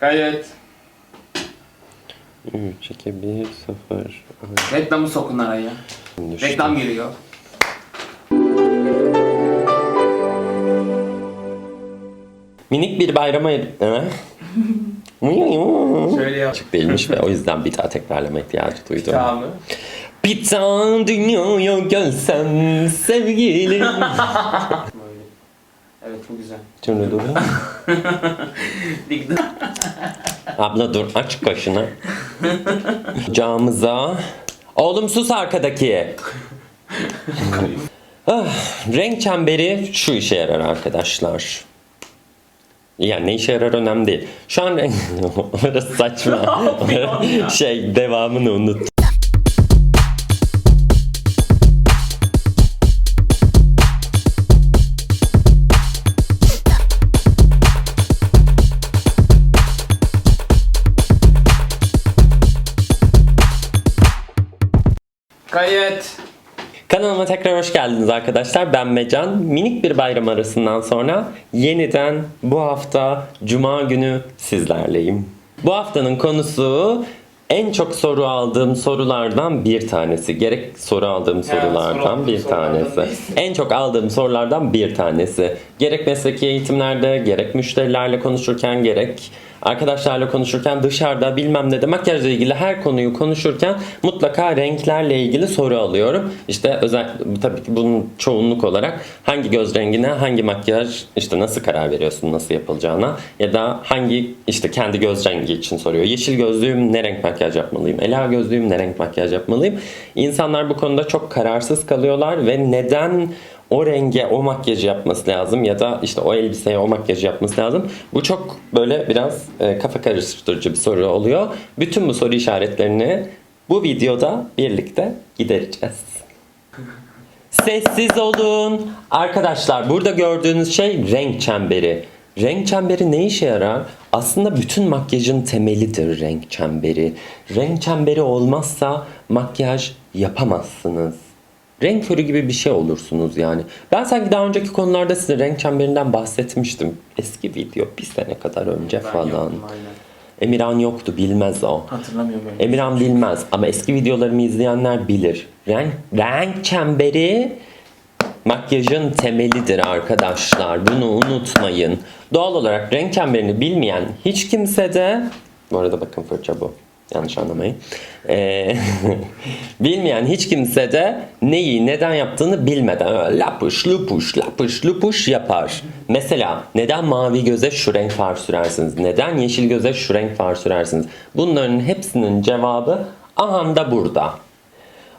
Kayıt. 3, 2, 1, 0. Reklamı sokun araya. Reklam giriyor. Minik bir bayrama... Şöyle yap. Açık değilmiş ve o yüzden bir daha tekrarlama ihtiyacı duydum. Tamam mı? Bir tane dünyaya gelsem sevgilim. Evet bu güzel. Şimdi dur. Abla dur aç kaşını. Camıza. Oğlum sus arkadaki. ah, renk çemberi şu işe yarar arkadaşlar. Yani ne işe yarar önemli değil. Şu an renk... Orası saçma. şey devamını unut. Kayıt. Kanalıma tekrar hoş geldiniz arkadaşlar. Ben Mecan. Minik bir bayram arasından sonra yeniden bu hafta Cuma günü sizlerleyim. Bu haftanın konusu en çok soru aldığım sorulardan bir tanesi. Gerek soru aldığım soru sorulardan aldığım bir sorulardan tanesi. En çok aldığım sorulardan bir tanesi. Gerek mesleki eğitimlerde, gerek müşterilerle konuşurken, gerek arkadaşlarla konuşurken, dışarıda bilmem ne de makyajla ilgili her konuyu konuşurken mutlaka renklerle ilgili soru alıyorum. İşte özel tabii ki bunun çoğunluk olarak hangi göz rengine, hangi makyaj işte nasıl karar veriyorsun nasıl yapılacağına ya da hangi işte kendi göz rengi için soruyor. Yeşil gözlüğüm ne renk makyaj yapmalıyım? Ela gözlüğüm ne renk makyaj yapmalıyım? İnsanlar bu konuda çok kararsız kalıyorlar ve neden o renge o makyajı yapması lazım ya da işte o elbiseye o makyajı yapması lazım. Bu çok böyle biraz e, kafa karıştırıcı bir soru oluyor. Bütün bu soru işaretlerini bu videoda birlikte gidereceğiz. Sessiz olun. Arkadaşlar burada gördüğünüz şey renk çemberi. Renk çemberi ne işe yarar? Aslında bütün makyajın temelidir renk çemberi. Renk çemberi olmazsa makyaj yapamazsınız. Renk körü gibi bir şey olursunuz yani. Ben sanki daha önceki konularda size renk çemberinden bahsetmiştim. Eski video bir sene kadar önce Ben falan. aynen. Emirhan yoktu bilmez o. Hatırlamıyorum öyle. Emirhan bilmez ama eski videolarımı izleyenler bilir. Renk, renk çemberi makyajın temelidir arkadaşlar. Bunu unutmayın. Doğal olarak renk çemberini bilmeyen hiç kimse de bu arada bakın fırça bu. Yanlış anlamayın. Ee, bilmeyen hiç kimse de neyi neden yaptığını bilmeden öyle lapış lupuş lapış lupuş yapar. Mesela neden mavi göze şu renk far sürersiniz? Neden yeşil göze şu renk far sürersiniz? Bunların hepsinin cevabı aha da burada.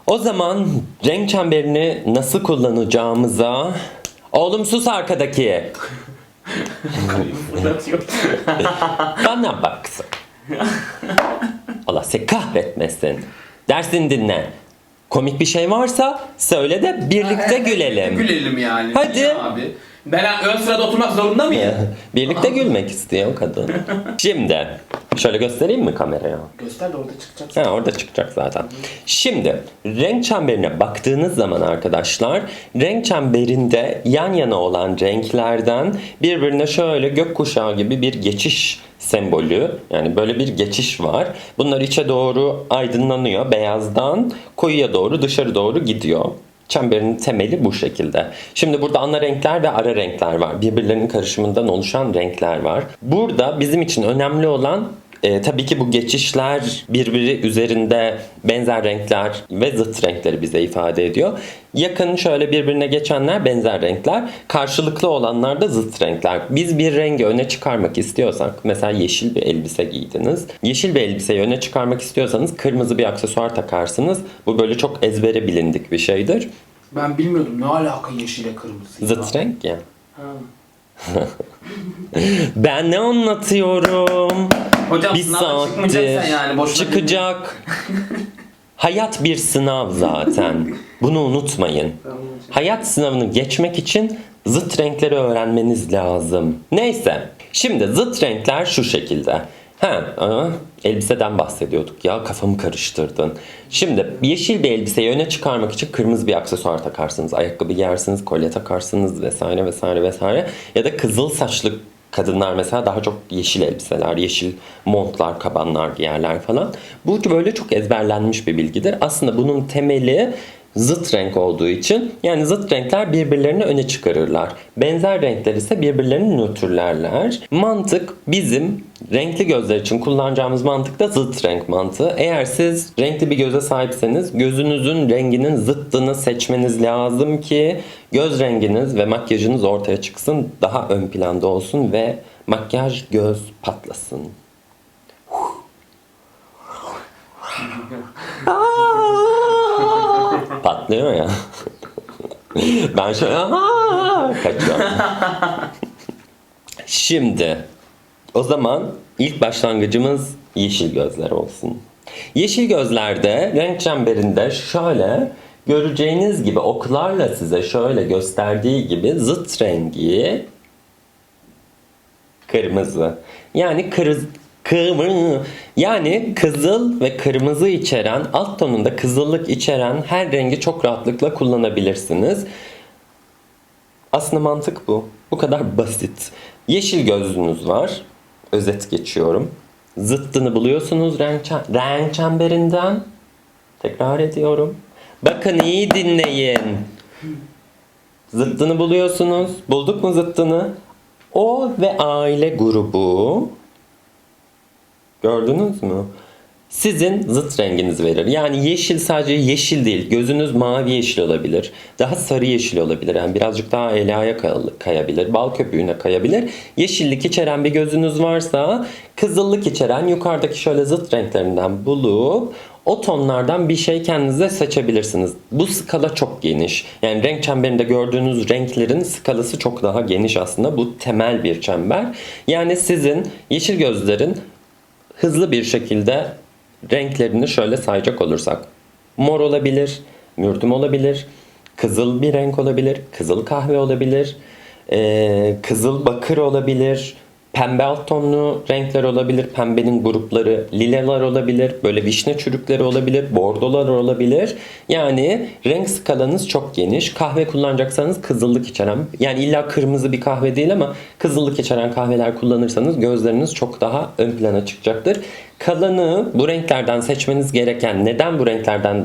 O zaman renk çemberini nasıl kullanacağımıza... Oğlum sus arkadaki. Bana baksın. Allah seni kahretmesin. Dersini dinle. Komik bir şey varsa söyle de birlikte gülelim. Gülelim yani. Hadi. Niye abi? Ben ön sırada oturmak zorunda mıyım? birlikte gülmek istiyor kadın. Şimdi şöyle göstereyim mi kameraya? Göster de orada çıkacak. Ha, orada çıkacak zaten. Şimdi renk çemberine baktığınız zaman arkadaşlar renk çemberinde yan yana olan renklerden birbirine şöyle gökkuşağı gibi bir geçiş sembolü yani böyle bir geçiş var. Bunlar içe doğru aydınlanıyor. Beyazdan koyuya doğru dışarı doğru gidiyor. Çemberin temeli bu şekilde. Şimdi burada ana renkler ve ara renkler var. Birbirlerinin karışımından oluşan renkler var. Burada bizim için önemli olan e, tabii ki bu geçişler birbiri üzerinde benzer renkler ve zıt renkleri bize ifade ediyor. Yakın şöyle birbirine geçenler benzer renkler, karşılıklı olanlar da zıt renkler. Biz bir rengi öne çıkarmak istiyorsak, mesela yeşil bir elbise giydiniz. Yeşil bir elbiseyi öne çıkarmak istiyorsanız kırmızı bir aksesuar takarsınız. Bu böyle çok ezbere bilindik bir şeydir. Ben bilmiyordum ne alaka yeşile kırmızı. Zıt renk ya. Ha. Ben ne anlatıyorum? Hocam bir sınava saattir çıkmayacaksan yani boşuna çıkacak. Hayat bir sınav zaten. Bunu unutmayın. Hayat sınavını geçmek için zıt renkleri öğrenmeniz lazım. Neyse. Şimdi zıt renkler şu şekilde. Ha, aa, elbiseden bahsediyorduk ya kafamı karıştırdın. Şimdi yeşil bir elbiseyi öne çıkarmak için kırmızı bir aksesuar takarsınız. Ayakkabı giyersiniz, kolye takarsınız vesaire vesaire vesaire. Ya da kızıl saçlı Kadınlar mesela daha çok yeşil elbiseler, yeşil montlar, kabanlar giyerler falan. Bu böyle çok ezberlenmiş bir bilgidir. Aslında bunun temeli zıt renk olduğu için yani zıt renkler birbirlerini öne çıkarırlar. Benzer renkler ise birbirlerini nötrlerler. Mantık bizim renkli gözler için kullanacağımız mantık da zıt renk mantığı. Eğer siz renkli bir göze sahipseniz gözünüzün renginin zıttını seçmeniz lazım ki göz renginiz ve makyajınız ortaya çıksın, daha ön planda olsun ve makyaj göz patlasın. Patlıyor ya. ben şöyle "Aa!" kaçıyorum. Şimdi o zaman ilk başlangıcımız yeşil gözler olsun. Yeşil gözlerde renk çemberinde şöyle göreceğiniz gibi oklarla size şöyle gösterdiği gibi zıt rengi kırmızı. Yani kırız kırmızı yani kızıl ve kırmızı içeren alt tonunda kızıllık içeren her rengi çok rahatlıkla kullanabilirsiniz. Aslında mantık bu. Bu kadar basit. Yeşil gözlüğünüz var. Özet geçiyorum. Zıttını buluyorsunuz renk, renk çemberinden. Tekrar ediyorum. Bakın iyi dinleyin. Zıttını buluyorsunuz. Bulduk mu zıttını? O ve aile grubu Gördünüz mü? Sizin zıt renginizi verir. Yani yeşil sadece yeşil değil. Gözünüz mavi yeşil olabilir. Daha sarı yeşil olabilir. Yani birazcık daha elaya kay- kayabilir. Bal köpüğüne kayabilir. Yeşillik içeren bir gözünüz varsa kızıllık içeren yukarıdaki şöyle zıt renklerinden bulup o tonlardan bir şey kendinize seçebilirsiniz. Bu skala çok geniş. Yani renk çemberinde gördüğünüz renklerin skalası çok daha geniş aslında. Bu temel bir çember. Yani sizin yeşil gözlerin hızlı bir şekilde renklerini şöyle sayacak olursak. Mor olabilir, mürdüm olabilir, kızıl bir renk olabilir, kızıl kahve olabilir, eee, kızıl bakır olabilir, pembe alt tonlu renkler olabilir, pembenin grupları, lilalar olabilir, böyle vişne çürükleri olabilir, bordolar olabilir. Yani renk skalanız çok geniş. Kahve kullanacaksanız kızıllık içeren, yani illa kırmızı bir kahve değil ama kızıllık içeren kahveler kullanırsanız gözleriniz çok daha ön plana çıkacaktır. Kalanı bu renklerden seçmeniz gereken, neden bu renklerden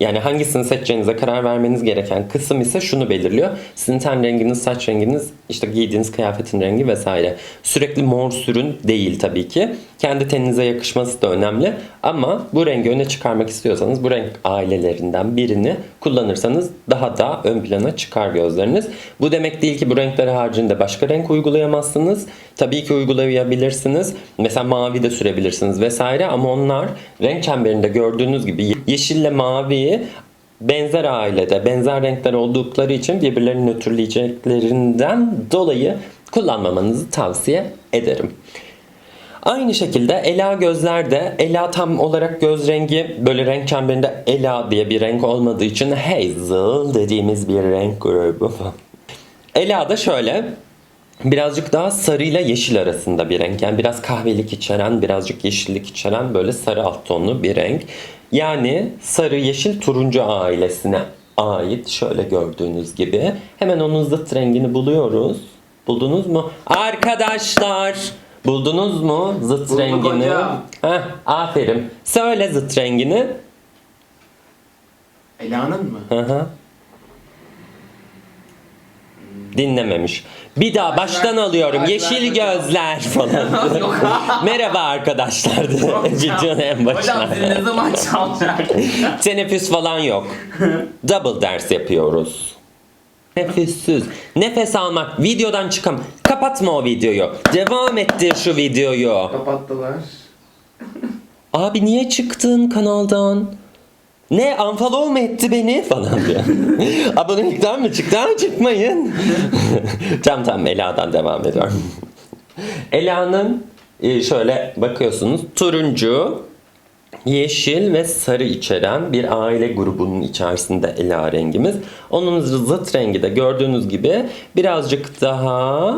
yani hangisini seçeceğinize karar vermeniz gereken kısım ise şunu belirliyor. Sizin ten renginiz, saç renginiz, işte giydiğiniz kıyafetin rengi vesaire. Sürekli mor sürün değil tabii ki. Kendi teninize yakışması da önemli. Ama bu rengi öne çıkarmak istiyorsanız bu renk ailelerinden birini kullanırsanız daha da ön plana çıkar gözleriniz. Bu demek değil ki bu renkler haricinde başka renk uygulayamazsınız. Tabii ki uygulayabilirsiniz. Mesela mavi de sürebilirsiniz vesaire ama onlar renk çemberinde gördüğünüz gibi yeşille maviyi benzer ailede, benzer renkler oldukları için birbirlerini nötrleyeceklerinden dolayı kullanmamanızı tavsiye ederim. Aynı şekilde ela gözlerde ela tam olarak göz rengi böyle renk çemberinde ela diye bir renk olmadığı için hazel dediğimiz bir renk grubu. Ela da şöyle birazcık daha sarıyla yeşil arasında bir renk. Yani biraz kahvelik içeren, birazcık yeşillik içeren böyle sarı alt tonlu bir renk. Yani sarı, yeşil, turuncu ailesine ait şöyle gördüğünüz gibi. Hemen onun zıt rengini buluyoruz. Buldunuz mu? Arkadaşlar buldunuz mu zıt Bulduk rengini? hocam. Heh, aferin. Söyle zıt rengini. Ela'nın mı? Hı hı. Dinlememiş. Bir daha baştan alıyorum. Yeşil gözler falan. Yok. Merhaba arkadaşlar. Videonun en başına. Hocam siz ne zaman çalacak? Teneffüs falan yok. Double ders yapıyoruz. Nefessiz. Nefes almak. Videodan çıkam. Kapatma o videoyu. Devam ettir şu videoyu. Kapattılar. Abi niye çıktın kanaldan? Ne unfollow mu etti beni falan diyor. Abonelikten mi çıktı? Ha, çıkmayın. tamam tamam Ela'dan devam ediyorum. Ela'nın e, şöyle bakıyorsunuz turuncu, yeşil ve sarı içeren bir aile grubunun içerisinde Ela rengimiz. Onun zıt rengi de gördüğünüz gibi birazcık daha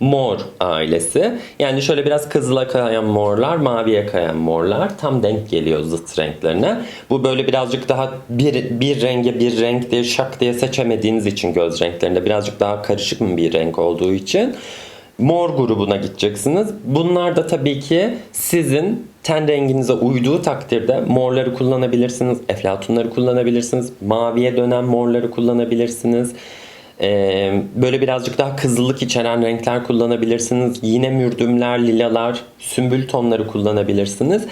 mor ailesi. Yani şöyle biraz kızıla kayan morlar, maviye kayan morlar tam denk geliyor zıt renklerine. Bu böyle birazcık daha bir, bir renge bir renk diye şak diye seçemediğiniz için göz renklerinde birazcık daha karışık mı bir renk olduğu için Mor grubuna gideceksiniz. Bunlar da tabii ki sizin ten renginize uyduğu takdirde morları kullanabilirsiniz, eflatunları kullanabilirsiniz, maviye dönen morları kullanabilirsiniz. Ee, böyle birazcık daha kızıllık içeren renkler kullanabilirsiniz. Yine mürdümler, lilalar, sümbül tonları kullanabilirsiniz.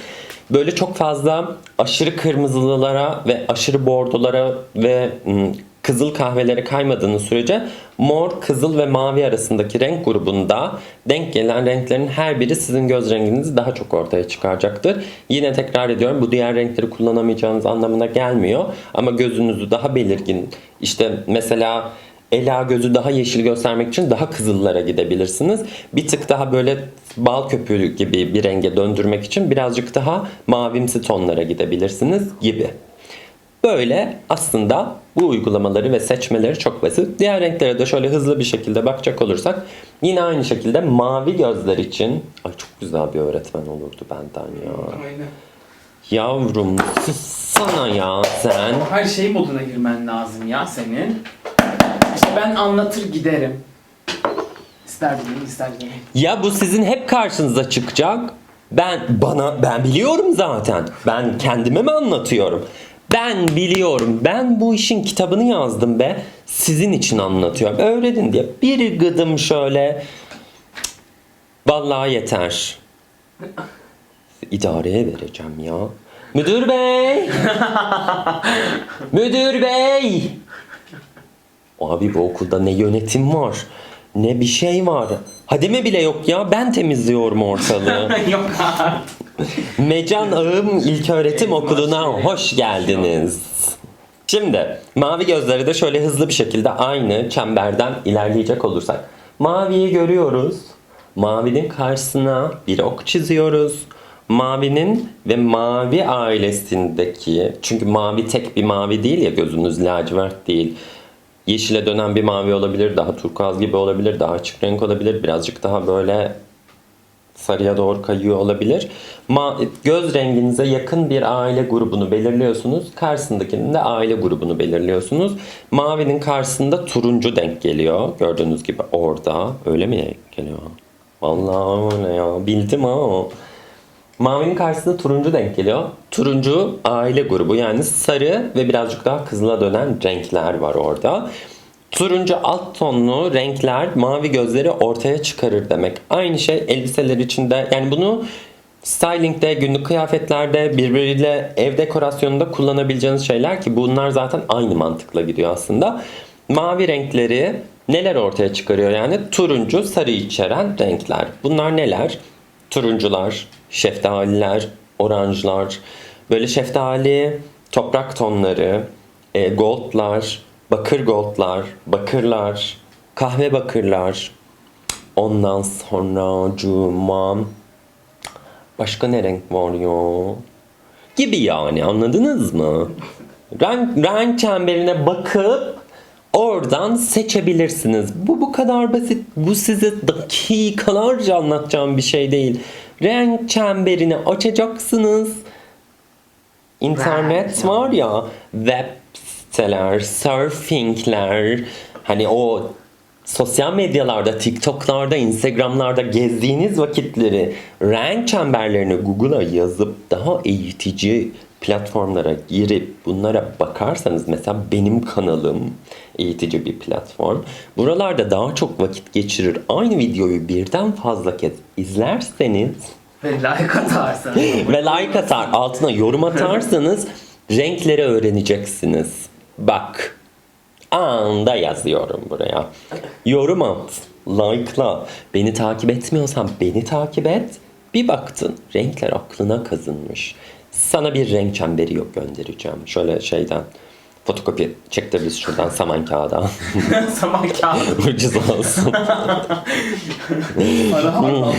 Böyle çok fazla aşırı kırmızılılara ve aşırı bordolara ve ım, kızıl kahvelere kaymadığınız sürece mor, kızıl ve mavi arasındaki renk grubunda denk gelen renklerin her biri sizin göz renginizi daha çok ortaya çıkaracaktır. Yine tekrar ediyorum bu diğer renkleri kullanamayacağınız anlamına gelmiyor. Ama gözünüzü daha belirgin işte mesela Ela gözü daha yeşil göstermek için daha kızıllara gidebilirsiniz. Bir tık daha böyle bal köpüğü gibi bir renge döndürmek için birazcık daha mavimsi tonlara gidebilirsiniz gibi. Böyle aslında bu uygulamaları ve seçmeleri çok basit. Diğer renklere de şöyle hızlı bir şekilde bakacak olursak yine aynı şekilde mavi gözler için ay çok güzel bir öğretmen olurdu benden ya. Aynen. Yavrum sana ya sen. Her şey moduna girmen lazım ya senin. İşte ben anlatır giderim. İster dinleyin ister dinleyin. Ya bu sizin hep karşınıza çıkacak. Ben bana ben biliyorum zaten. Ben kendime mi anlatıyorum? Ben biliyorum. Ben bu işin kitabını yazdım be. Sizin için anlatıyorum. Öğrenin diye. Bir gıdım şöyle. Vallahi yeter. İdareye vereceğim ya. Müdür bey. Müdür bey. Abi bu okulda ne yönetim var, ne bir şey var. Hademe bile yok ya. Ben temizliyorum ortalığı. Yok. Mecan Ağım İlköğretim Okulu'na hoş geldiniz. Şimdi mavi gözleri de şöyle hızlı bir şekilde aynı çemberden ilerleyecek olursak. Maviyi görüyoruz. Mavinin karşısına bir ok çiziyoruz. Mavinin ve mavi ailesindeki çünkü mavi tek bir mavi değil ya gözünüz lacivert değil. Yeşile dönen bir mavi olabilir, daha turkuaz gibi olabilir, daha açık renk olabilir, birazcık daha böyle sarıya doğru kayıyor olabilir. Ma- göz renginize yakın bir aile grubunu belirliyorsunuz. Karşısındakinin de aile grubunu belirliyorsunuz. Mavinin karşısında turuncu denk geliyor. Gördüğünüz gibi orada. Öyle mi geliyor? Vallahi öyle ya. Bildim ha. Mavinin karşısında turuncu denk geliyor. Turuncu aile grubu yani sarı ve birazcık daha kızıla dönen renkler var orada. Turuncu alt tonlu renkler mavi gözleri ortaya çıkarır demek. Aynı şey elbiseler içinde yani bunu stylingde, günlük kıyafetlerde, birbiriyle ev dekorasyonunda kullanabileceğiniz şeyler ki bunlar zaten aynı mantıkla gidiyor aslında. Mavi renkleri neler ortaya çıkarıyor yani? Turuncu, sarı içeren renkler. Bunlar neler? Turuncular, şeftaliler, oranjlar, böyle şeftali, toprak tonları, e, goldlar, bakır goldlar, bakırlar, kahve bakırlar. Ondan sonra cuma başka ne renk var ya? Gibi yani anladınız mı? Renk, renk çemberine bakıp oradan seçebilirsiniz. Bu bu kadar basit. Bu size dakikalarca anlatacağım bir şey değil. Renk çemberini açacaksınız. İnternet var ya web siteler, surfingler hani o sosyal medyalarda, TikTok'larda, Instagram'larda gezdiğiniz vakitleri renk çemberlerini Google'a yazıp daha eğitici platformlara girip bunlara bakarsanız mesela benim kanalım eğitici bir platform. Buralarda daha çok vakit geçirir. Aynı videoyu birden fazla kez izlerseniz Ve like atarsan. ve like atar altına yorum atarsanız renkleri öğreneceksiniz. Bak anda yazıyorum buraya. Yorum at, like'la. Beni takip etmiyorsan beni takip et. Bir baktın renkler aklına kazınmış. Sana bir renk çemberi yok göndereceğim. Şöyle şeyden fotokopi çektiririz şuradan saman kağıda. Saman kağıdı. Ucuz olsun. Para harcadım.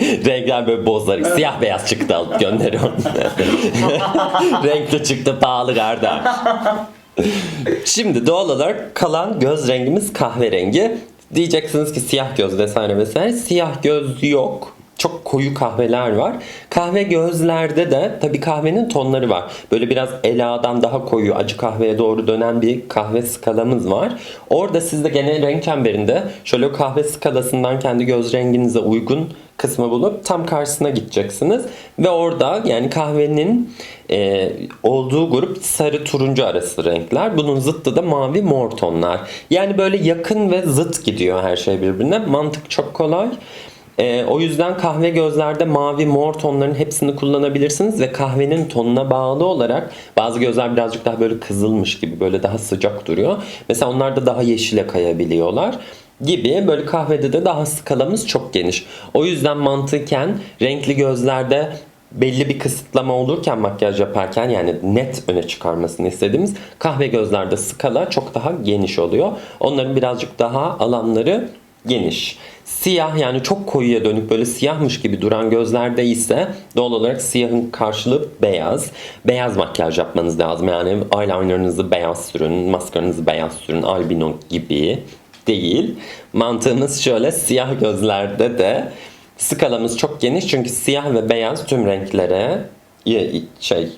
Renkler böyle bozlar. Siyah beyaz çıktı alıp gönderiyorum. Renkli çıktı pahalı kardeş. Şimdi doğal olarak kalan göz rengimiz kahverengi. Diyeceksiniz ki siyah göz vesaire vesaire. Siyah göz yok. Çok koyu kahveler var. Kahve gözlerde de tabii kahvenin tonları var. Böyle biraz eladan daha koyu acı kahveye doğru dönen bir kahve skalamız var. Orada siz de gene renk çemberinde şöyle o kahve skalasından kendi göz renginize uygun kısmı bulup tam karşısına gideceksiniz. Ve orada yani kahvenin e, olduğu grup sarı turuncu arası renkler. Bunun zıttı da mavi mor tonlar. Yani böyle yakın ve zıt gidiyor her şey birbirine. Mantık çok kolay. Ee, o yüzden kahve gözlerde mavi mor tonların hepsini kullanabilirsiniz ve kahvenin tonuna bağlı olarak bazı gözler birazcık daha böyle kızılmış gibi böyle daha sıcak duruyor. Mesela onlar da daha yeşile kayabiliyorlar gibi böyle kahvede de daha skalamız çok geniş. O yüzden mantıken renkli gözlerde belli bir kısıtlama olurken makyaj yaparken yani net öne çıkarmasını istediğimiz kahve gözlerde skala çok daha geniş oluyor. Onların birazcık daha alanları geniş. Siyah yani çok koyuya dönük böyle siyahmış gibi duran gözlerde ise doğal olarak siyahın karşılığı beyaz. Beyaz makyaj yapmanız lazım. Yani eyelinerınızı beyaz sürün, maskaranızı beyaz sürün, albino gibi değil. Mantığımız şöyle siyah gözlerde de skalamız çok geniş çünkü siyah ve beyaz tüm renklere şey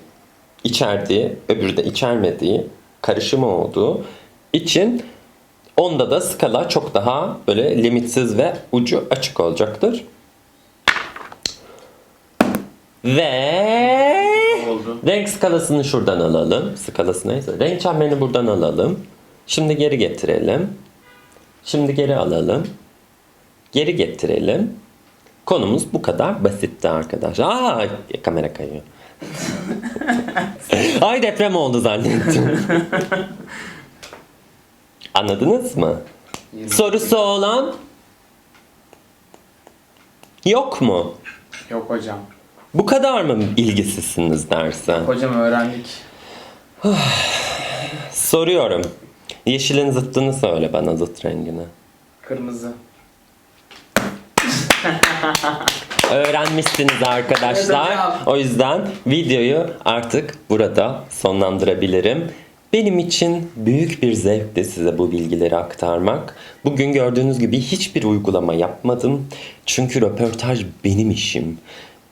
içerdiği, öbürü de içermediği karışımı olduğu için Onda da skala çok daha böyle limitsiz ve ucu açık olacaktır. Ve Oldu. renk skalasını şuradan alalım. Skalası neyse. Renk çemberini buradan alalım. Şimdi geri getirelim. Şimdi geri alalım. Geri getirelim. Konumuz bu kadar basitti arkadaşlar. Aa kamera kayıyor. Ay deprem oldu zannettim. Anladınız mı? Sorusu olan yok mu? Yok hocam. Bu kadar mı ilgisizsiniz derse? Hocam öğrendik. Soruyorum. Yeşilin zıttını söyle bana zıt rengini. Kırmızı. Öğrenmişsiniz arkadaşlar. O yüzden videoyu artık burada sonlandırabilirim. Benim için büyük bir zevkti size bu bilgileri aktarmak. Bugün gördüğünüz gibi hiçbir uygulama yapmadım. Çünkü röportaj benim işim.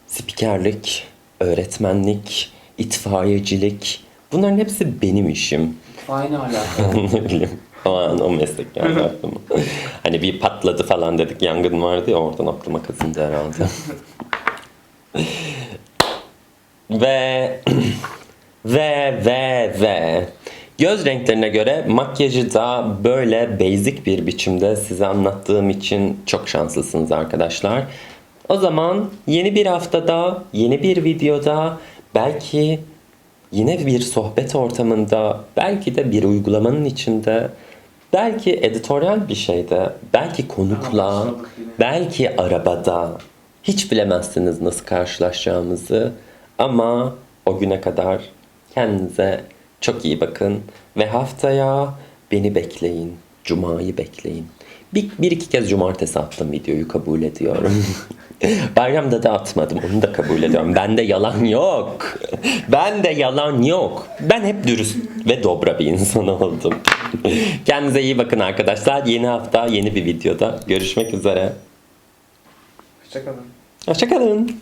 Spikerlik, öğretmenlik, itfaiyecilik bunların hepsi benim işim. Aynı alakalı. ne bileyim. O an o meslek geldi aklıma. hani bir patladı falan dedik yangın vardı ya oradan aklıma kazındı herhalde. ve ve ve ve göz renklerine göre makyajı da böyle basic bir biçimde size anlattığım için çok şanslısınız arkadaşlar. O zaman yeni bir haftada, yeni bir videoda belki yine bir sohbet ortamında, belki de bir uygulamanın içinde, belki editoryal bir şeyde, belki konukla, belki arabada. Hiç bilemezsiniz nasıl karşılaşacağımızı. Ama o güne kadar kendinize çok iyi bakın ve haftaya beni bekleyin. Cuma'yı bekleyin. Bir, bir iki kez cumartesi attım videoyu kabul ediyorum. Bayramda da atmadım onu da kabul ediyorum. Bende yalan yok. Bende yalan yok. Ben hep dürüst ve dobra bir insan oldum. Kendinize iyi bakın arkadaşlar. Yeni hafta yeni bir videoda görüşmek üzere. Hoşçakalın. Hoşçakalın.